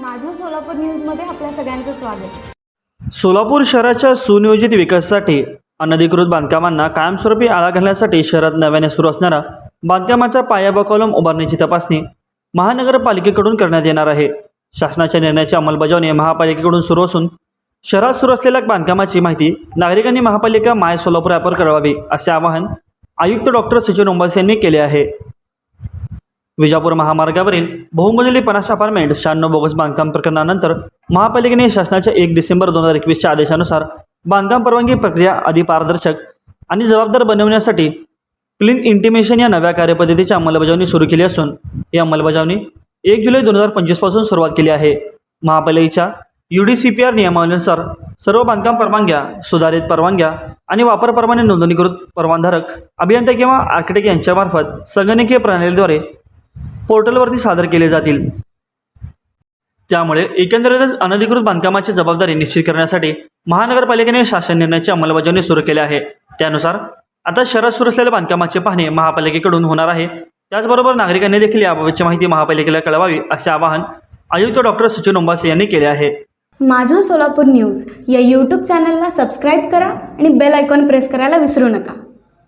माझं सोलापूर न्यूजमध्ये आपल्या सगळ्यांचं स्वागत. सोलापूर शहराच्या सुनियोजित विकासासाठी अनधिकृत बांधकामांना कायमस्वरूपी आळा घालण्यासाठी शहरात नव्याने सुरू असणारा बांधकामाचा पायाबा कॉलम उभारण्याची तपासणी महानगरपालिकेकडून करण्यात येणार आहे. शासनाच्या निर्णयाची अंमलबजावणी महापालिकेकडून सुरू असून शहरात सुरू असलेल्या बांधकामाची माहिती नागरिकांनी महापालिका माय सोलापूर ॲपवर कळवावी असे आवाहन आयुक्त डॉक्टर सचिन ओंबास यांनी केले आहे. विजापूर महामार्गावरील बहुमजली पन्नास अपार्टमेंट शहाण्णव बोगस बांधकाम प्रकरणानंतर महापालिकेने शासनाच्या एक डिसेंबर दोन हजार एकवीसच्या आदेशानुसार बांधकाम परवानगी प्रक्रिया अधिक पारदर्शक आणि जबाबदार बनवण्यासाठी क्लीन इंटिमेशन या नव्या कार्यपद्धतीची अंमलबजावणी सुरू केली असून ही अंमलबजावणी एक जुलै दोन हजार पंचवीसपासून सुरुवात केली आहे. महापालिकेच्या U D C P R नियमावलीनुसार सर्व बांधकाम परवानग्या सुधारित परवानग्या आणि वापर परवाने नोंदणीकृत परवानधारक अभियंता किंवा आर्किटेक्ट यांच्यामार्फत संगणकीय प्रणालीद्वारे पोर्टलवरती सादर केले जातील. त्यामुळे एकंदरीतच अनधिकृत बांधकामाची जबाबदारी निश्चित करण्यासाठी महानगरपालिकेने शासन निर्णयाची अंमलबजावणी सुरू केली आहे. त्यानुसार आता शहरात सुरू असलेल्या बांधकामाचे पाहणे महापालिकेकडून होणार आहे. त्याचबरोबर नागरिकांनी देखील याबाबतची माहिती महापालिकेला कळवावी असे आवाहन आयुक्त डॉक्टर सचिन उंबासे यांनी केले आहे. माझं सोलापूर न्यूज या यूट्यूब चॅनलला सबस्क्राईब करा आणि बेल आयकॉन प्रेस करायला विसरू नका.